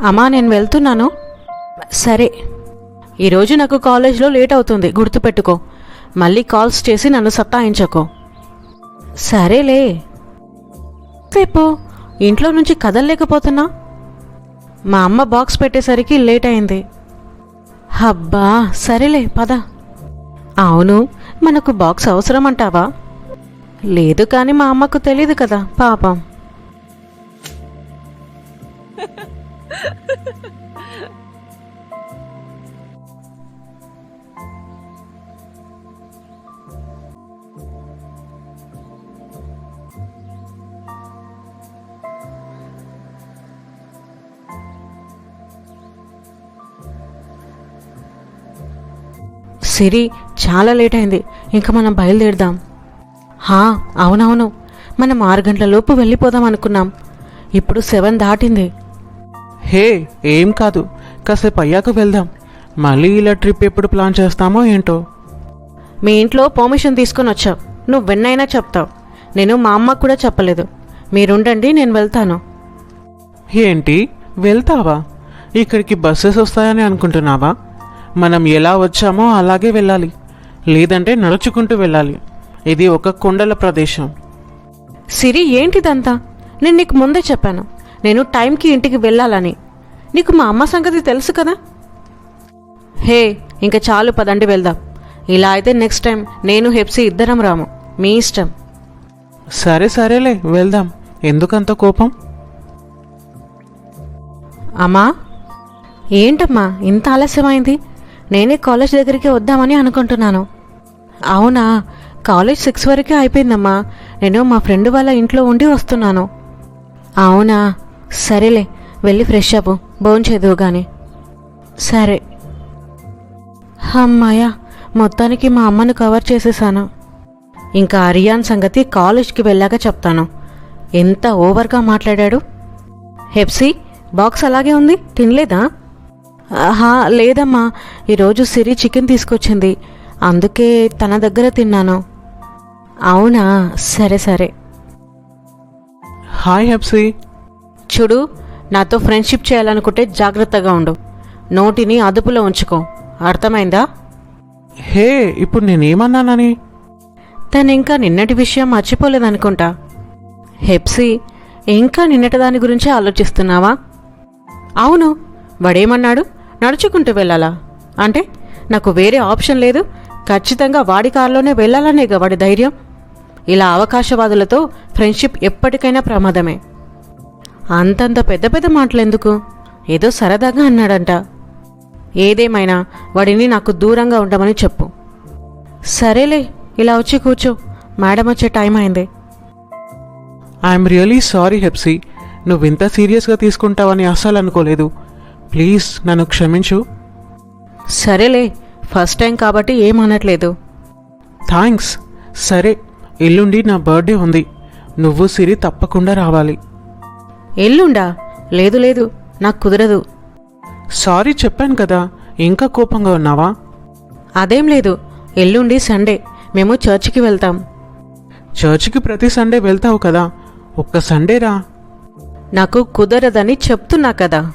అమ్మా నేను వెళ్తున్నాను. సరే. ఈరోజు నాకు కాలేజ్లో లేట్ అవుతుంది. గుర్తుపెట్టుకో. మళ్ళీ కాల్స్ చేసి నన్ను సత్తాయించకో. సరేలే. రేపు ఇంట్లో నుంచి కదలలేకపోతున్నా? మా అమ్మ బాక్స్ పెట్టేసరికి లేట్ అయింది. హబ్బా సరేలే పద. అవును మనకు బాక్స్ అవసరం అంటావా లేదు కానీ మా అమ్మకు తెలియదు కదా పాపం. సిరి చాలా లేట్ అయింది. ఇంకా మనం బయలుదేరదాం. హా అవునవును. మనం ఆరు గంటల లోపు వెళ్ళిపోదాం అనుకున్నాం. ఇప్పుడు సెవెన్ దాటింది. హే ఏం కాదు. కాసేపు అయ్యాక వెళ్దాం. మళ్ళీ ఇలా ట్రిప్ ఎప్పుడు ప్లాన్ చేస్తామో ఏంటో. మీ ఇంట్లో పర్మిషన్ తీసుకొని వచ్చావు. నువ్వు వెన్నైనా చెప్తావు. నేను మా అమ్మకు కూడా చెప్పలేదు. మీరుండండి నేను వెళ్తాను. ఏంటి? వెళ్తావా? ఇక్కడికి బస్సెస్ వస్తాయని అనుకుంటున్నావా? మనం ఎలా వచ్చామో అలాగే వెళ్ళాలి. లేదంటే నడుచుకుంటూ వెళ్ళాలి. ఇది ఒక కొండల ప్రదేశం. సిరి ఏంటిదంతా? నేను నీకు ముందే చెప్పాను. నేను టైంకి ఇంటికి వెళ్ళాలని. నీకు మా అమ్మ సంగతి తెలుసు కదా? హే ఇంకా చాలు పదండి వెళ్దాం. ఇలా అయితే నెక్స్ట్ టైం నేను హెప్సీ ఇద్దరం రాము. మీ ఇష్టం. సరే సరేలే వెళ్దాం. ఎందుకంత కోపం? అమ్మా ఏంటమ్మా ఇంత ఆలస్యమైంది? నేనే కాలేజ్ దగ్గరికి వద్దామని అనుకుంటున్నాను. అవునా కాలేజ్ సిక్స్ వరకే అయిపోయిందమ్మా. నేను మా ఫ్రెండ్ వాళ్ళ ఇంట్లో ఉండి వస్తున్నాను. అవునా సరేలే వెళ్ళి ఫ్రెష్ అవ్వు భోంచేదువు గాని. సరే. అమ్మాయ మొత్తానికి మా అమ్మను కవర్ చేసేసాను. ఇంకా అరియాన్ సంగతి కాలేజ్కి వెళ్ళాక చెప్తాను. ఎంత ఓవర్గా మాట్లాడాడు? హెప్సీ బాక్స్ అలాగే ఉంది? తినలేదా? ఆహా లేదమ్మా. ఈరోజు సిరి చికెన్ తీసుకొచ్చింది. అందుకే తన దగ్గర తిన్నాను. అవునా? సరే సరే. హాయ్ హెప్సీ. చూడు నాతో ఫ్రెండ్షిప్ చేయాలనుకుంటే జాగ్రత్తగా ఉండు. నోటిని అదుపులో ఉంచుకో. అర్థమైందా? హే ఇప్పుడు నేనేమన్నానని? తను ఇంకా నిన్నటి విషయం మర్చిపోలేదనుకుంటా. హెప్సీ ఇంకా నిన్నటి దాని గురించే ఆలోచిస్తున్నావా? అవును. వాడేమన్నాడు? నడుచుకుంటూ వెళ్ళాలా? అంటే నాకు వేరే ఆప్షన్ లేదు. ఖచ్చితంగా వాడి కారులోనే వెళ్ళాలనేగా వాడి ధైర్యం. ఇలా అవకాశవాదులతో ఫ్రెండ్షిప్ ఎప్పటికైనా ప్రమాదమే. అంతంత పెద్ద పెద్ద మాటలెందుకు? ఏదో సరదాగా అన్నాడంట. ఏదేమైనా వాడిని నాకు దూరంగా ఉండమని చెప్పు. సరేలే ఇలా వచ్చి కూర్చో. మేడం వచ్చే టైం అయింది. I'm really sorry Hepsi. నువ్వు ఇంత సీరియస్గా తీసుకుంటావని అస్సలు అనుకోలేదు. ప్లీజ్ నన్ను క్షమించు. సరేలే ఫస్ట్ టైం కాబట్టి ఏమనట్లేదు థ్యాంక్స్ సరే ఎల్లుండి నా బర్త్డే ఉంది. నువ్వు సిరి తప్పకుండా రావాలి. ఎల్లుండా? లేదు లేదు నాకు కుదరదు. సారీ చెప్పాను కదా ఇంకా కోపంగా ఉన్నావా? అదేం లేదు ఎల్లుండి సండే మేము చర్చికి వెళ్తాం. చర్చికి ప్రతి సండే వెళ్తావు కదా ఒక్క సండే రా. నాకు కుదరదని చెప్తున్నా కదా.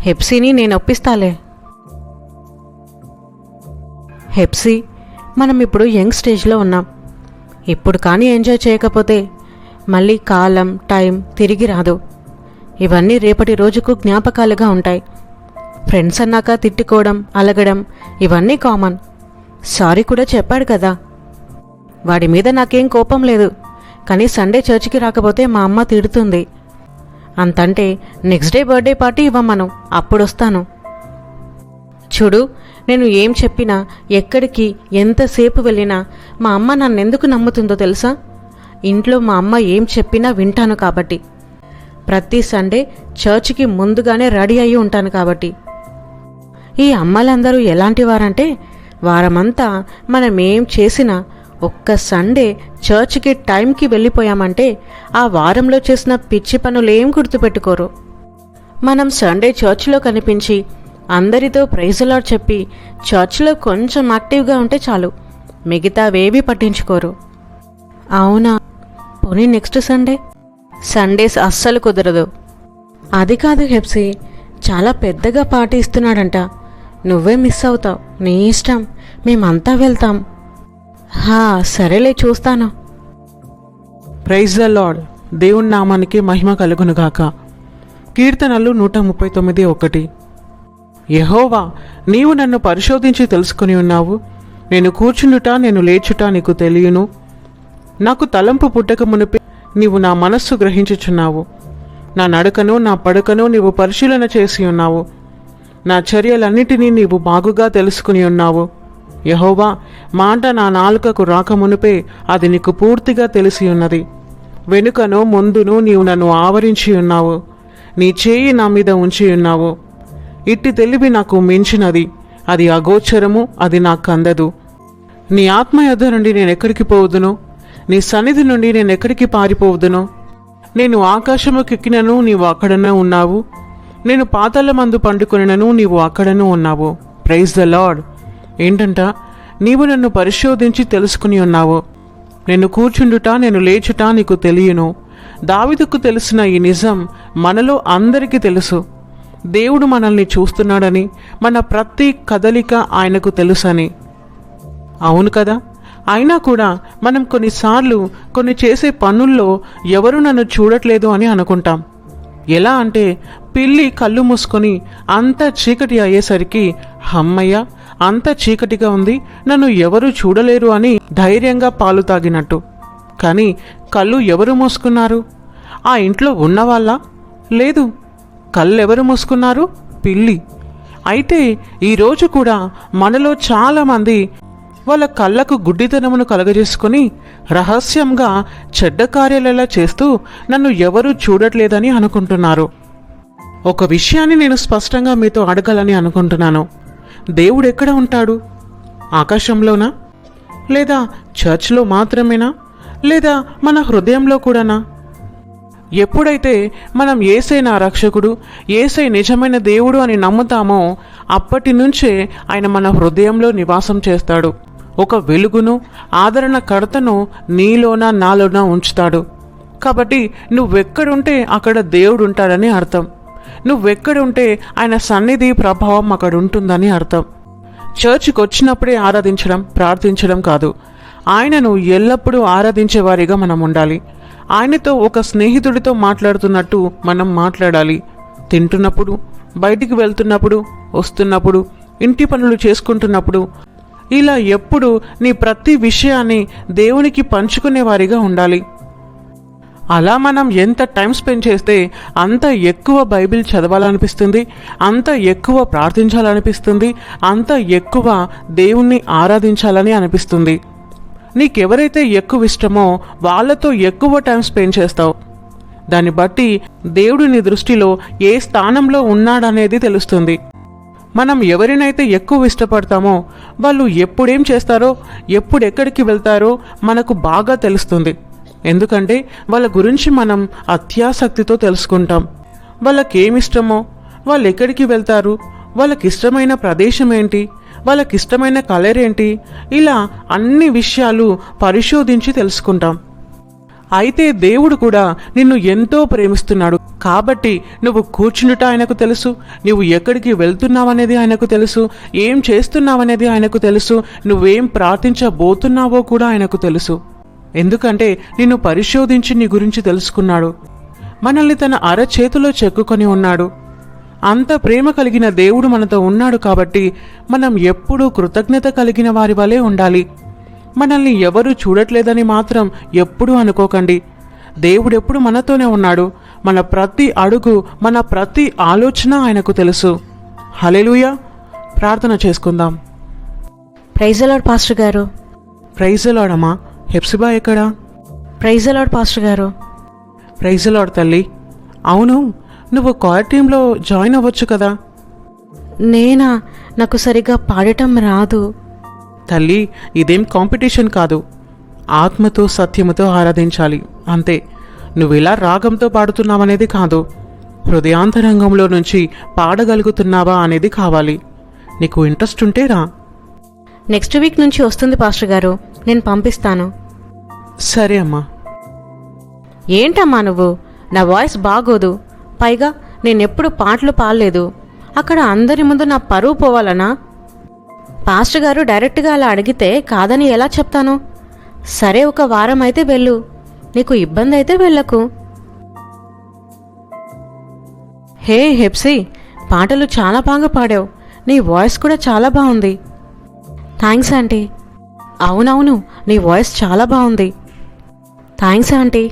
హెప్సీని నేను ఒప్పిస్తాలే. హెప్సీ మనం ఇప్పుడు యంగ్ స్టేజ్లో ఉన్నాం. ఇప్పుడు కానీ ఎంజాయ్ చేయకపోతే మళ్ళీ కాలం టైం తిరిగి రాదు. ఇవన్నీ రేపటి రోజుకు జ్ఞాపకాలుగా ఉంటాయి. ఫ్రెండ్స్ అన్నాక తిట్టుకోవడం అలగడం ఇవన్నీ కామన్. సారీ కూడా చెప్పాడు కదా. వాడి మీద నాకేం కోపం లేదు. కానీ సండే చర్చికి రాకపోతే మా అమ్మ తిడుతుంది. అంతంటే నెక్స్ట్ డే బర్త్డే పార్టీ ఇవ్వమను. అప్పుడొస్తాను. చూడు నేను ఏం చెప్పినా ఎక్కడికి ఎంతసేపు వెళ్ళినా మా అమ్మ నన్నెందుకు నమ్ముతుందో తెలుసా? ఇంట్లో మా అమ్మ ఏం చెప్పినా వింటాను కాబట్టి. ప్రతి సండే చర్చికి ముందుగానే రెడీ అయి ఉంటాను కాబట్టి. ఈ అమ్మలందరూ ఎలాంటి వారంటే వారమంతా మనం ఏం చేసినా ఒక్క సండే చర్చికి టైంకి వెళ్ళిపోయామంటే ఆ వారంలో చేసిన పిచ్చి పనులేం గుర్తుపెట్టుకోరు. మనం సండే చర్చిలో కనిపించి అందరితో ప్రైజులాడ్ చెప్పి చర్చ్లో కొంచెం యాక్టివ్గా ఉంటే చాలు. మిగతావేవీ పట్టించుకోరు. అవునా? పోనీ నెక్స్ట్ సండే సండేస్ అస్సలు కుదరదు. అది కాదు హెప్సీ చాలా పెద్దగా పార్టీ ఇస్తున్నాడంట. నువ్వే మిస్ అవుతావు. నీ ఇష్టం. మేమంతా వెళ్తాం. హా సరేలే చూస్తాను. ప్రైజ్ ద లాడ్ దేవుని నామానికి మహిమ కలుగునుగాక. కీర్తనలు నూట ముప్పై తొమ్మిది ఒకటి. యహోవా నీవు నన్ను పరిశోధించి తెలుసుకుని ఉన్నావు. నేను కూర్చుండుట నేను లేచుట నీకు తెలియను. నాకు తలంపు పుట్టక మునిపి నీవు నా మనస్సు గ్రహించుచున్నావు. నా నడకను నా పడకను నీవు పరిశీలన చేసి ఉన్నావు. నా చర్యలన్నిటినీ నీవు బాగుగా తెలుసుకుని ఉన్నావు. యహోవా మాట నా నాలుకకు రాకమునుపే అది నీకు పూర్తిగా తెలిసి ఉన్నది. వెనుకను ముందును నీవు నన్ను ఆవరించి ఉన్నావు. నీ చేయి నా మీద ఉంచి ఉన్నావు. ఇట్టి తెలివి నాకు మించినది. అది అగోచరము అది నాకు అందదు. నీ ఆత్మ యొద్ద నుండి నేను ఎక్కడికి పోవుదును? నీ సన్నిధి నుండి నేను ఎక్కడికి పారిపోవుదును? నేను ఆకాశముకెక్కినను నీవు అక్కడనే ఉన్నావు. నేను పాతాల మందు పండుకొనినను నీవు అక్కడను ఉన్నావు. ప్రైజ్ ద లార్డ్ ఏంటంట? నీవు నన్ను పరిశోధించి తెలుసుకుని ఉన్నావు. నేను కూర్చుండుట నేను లేచుట నీకు తెలియను. దావిదకు తెలిసిన ఈ నిజం మనలో అందరికీ తెలుసు. దేవుడు మనల్ని చూస్తున్నాడని మన ప్రతి కదలిక ఆయనకు తెలుసని. అవును కదా? అయినా కూడా మనం కొన్నిసార్లు కొన్ని చేసే పనుల్లో ఎవరు నన్ను చూడట్లేదు అని అనుకుంటాం. ఎలా అంటే పిల్లి కళ్ళు మూసుకొని అంత చీకటి అయ్యేసరికి హమ్మయ్య అంత చీకటిగా ఉంది నన్ను ఎవరు చూడలేరు అని ధైర్యంగా పాలు తాగినట్టు. కానీ కళ్ళు ఎవరు మూసుకున్నారు? ఆ ఇంట్లో ఉన్నవాళ్ళ? లేదు. కళ్ళు ఎవరు మూసుకున్నారు? పిల్లి. అయితే ఈరోజు కూడా మనలో చాలామంది వాళ్ళ కళ్ళకు గుడ్డితనమును కలగజేసుకుని రహస్యంగా చెడ్డ కార్యాలలా చేస్తూ నన్ను ఎవరూ చూడట్లేదని అనుకుంటున్నారు. ఒక విషయాన్ని నేను స్పష్టంగా మీతో అడగాలని అనుకుంటున్నాను. దేవుడు ఎక్కడ ఉంటాడు? ఆకాశంలోనా? లేదా చర్చ్లో మాత్రమేనా? లేదా మన హృదయంలో కూడానా? ఎప్పుడైతే మనం ఏసై నా రక్షకుడు ఏసై నిజమైన దేవుడు అని నమ్ముతామో అప్పటి నుంచే ఆయన మన హృదయంలో నివాసం చేస్తాడు. ఒక వెలుగును ఆదరణకర్తను నీలోన నాలోన ఉంచుతాడు. కాబట్టి నువ్వెక్కడుంటే అక్కడ దేవుడు ఉంటాడని అర్థం. నువ్వెక్కడుంటే ఆయన సన్నిధి ప్రభావం అక్కడ ఉంటుందని అర్థం. చర్చికి వచ్చినప్పుడే ఆరాధించడం ప్రార్థించడం కాదు. ఆయనను ఎల్లప్పుడూ ఆరాధించేవారిగా మనం ఉండాలి. ఆయనతో ఒక స్నేహితుడితో మాట్లాడుతున్నట్టు మనం మాట్లాడాలి. తింటున్నప్పుడు బయటికి వెళ్తున్నప్పుడు వస్తున్నప్పుడు ఇంటి పనులు చేసుకుంటున్నప్పుడు ఇలా ఎప్పుడు నీ ప్రతి విషయాన్ని దేవునికి పంచుకునేవారిగా ఉండాలి. అలా మనం ఎంత టైం స్పెండ్ చేస్తే అంత ఎక్కువ బైబిల్ చదవాలనిపిస్తుంది అంత ఎక్కువ ప్రార్థించాలనిపిస్తుంది అంత ఎక్కువ దేవుణ్ణి ఆరాధించాలని అనిపిస్తుంది. నీకెవరైతే ఎక్కువ ఇష్టమో వాళ్ళతో ఎక్కువ టైం స్పెండ్ చేస్తావు. దాన్ని బట్టి దేవుడు నీ దృష్టిలో ఏ స్థానంలో ఉన్నాడనేది తెలుస్తుంది. మనం ఎవరినైతే ఎక్కువ ఇష్టపడతామో వాళ్ళు ఎప్పుడేం చేస్తారో ఎప్పుడు ఎక్కడికి వెళ్తారో మనకు బాగా తెలుస్తుంది. ఎందుకంటే వాళ్ళ గురించి మనం అత్యాసక్తితో తెలుసుకుంటాం. వాళ్ళకేమిష్టమో వాళ్ళు ఎక్కడికి వెళ్తారు వాళ్ళకి ఇష్టమైన ప్రదేశం ఏంటి వాళ్ళకి ఇష్టమైన కలర్ ఏంటి ఇలా అన్ని విషయాలు పరిశోధించి తెలుసుకుంటాం. అయితే దేవుడు కూడా నిన్ను ఎంతో ప్రేమిస్తున్నాడు. కాబట్టి నువ్వు కూర్చుండుట ఆయనకు తెలుసు. నువ్వు ఎక్కడికి వెళ్తున్నావనేది ఆయనకు తెలుసు. ఏం చేస్తున్నావనేది ఆయనకు తెలుసు. నువ్వేం ప్రార్థించబోతున్నావో కూడా ఆయనకు తెలుసు. ఎందుకంటే నిన్ను పరిశోధించి నీ గురించి తెలుసుకున్నాడు. మనల్ని తన అరచేతిలో చెక్కుకొని ఉన్నాడు. అంత ప్రేమ కలిగిన దేవుడు మనతో ఉన్నాడు కాబట్టి మనం ఎప్పుడూ కృతజ్ఞత కలిగిన వారి వలె ఉండాలి. మనల్ని ఎవరూ చూడట్లేదని మాత్రం ఎప్పుడూ అనుకోకండి. దేవుడెప్పుడు మనతోనే ఉన్నాడు. మన ప్రతి అడుగు మన ప్రతి ఆలోచన ఆయనకు తెలుసు. హలెలుయా ప్రార్థన చేసుకుందాం. ప్రైజలాడ్ పాస్టర్ గారు. ప్రైజలాడమ్మా హెప్సిబా ఎక్కడా? ప్రైజలాడ్ పాస్టర్ గారు. ప్రైజలాడ్ తల్లి! అవును నువ్వు కార్ టీంలో జాయిన్ అవ్వచ్చు కదా. నేనా? నాకు సరిగా పాడటం రాదు. తల్లి ఇదేం కాంపిటీషన్ కాదు. ఆత్మతో సత్యముతో ఆరాధించాలి. అంతే. నువ్వు ఇలా రాగంతో పాడుతున్నావనేది కాదు. హృదయాంతరంగంలో నుంచి పాడగలుగుతున్నావా అనేది కావాలి. నీకు ఇంట్రెస్ట్ ఉంటే రా. నెక్స్ట్ వీక్ నుంచి వస్తుంది పాస్టర్ గారు. నేను పంపిస్తాను. సరే అమ్మా. ఏంటమ్మా నువ్వు? నా వాయిస్ బాగోదు. పైగా నేనెప్పుడు పాటలు పాడలేదు. అక్కడ అందరి ముందు నా పరువు పోవాలనా? పాస్టర్ గారు డైరెక్ట్గా అలా అడిగితే కాదని ఎలా చెప్తాను? సరే ఒక వారం అయితే వెళ్ళు. నీకు ఇబ్బంది అయితే వెళ్ళకు. హే హెప్సీ పాటలు చాలా బాగా పాడావు. నీ వాయిస్ కూడా చాలా బాగుంది. Thanks aunty. అవునవును నీ వాయిస్ చాలా బాగుంది. Thanks aunty.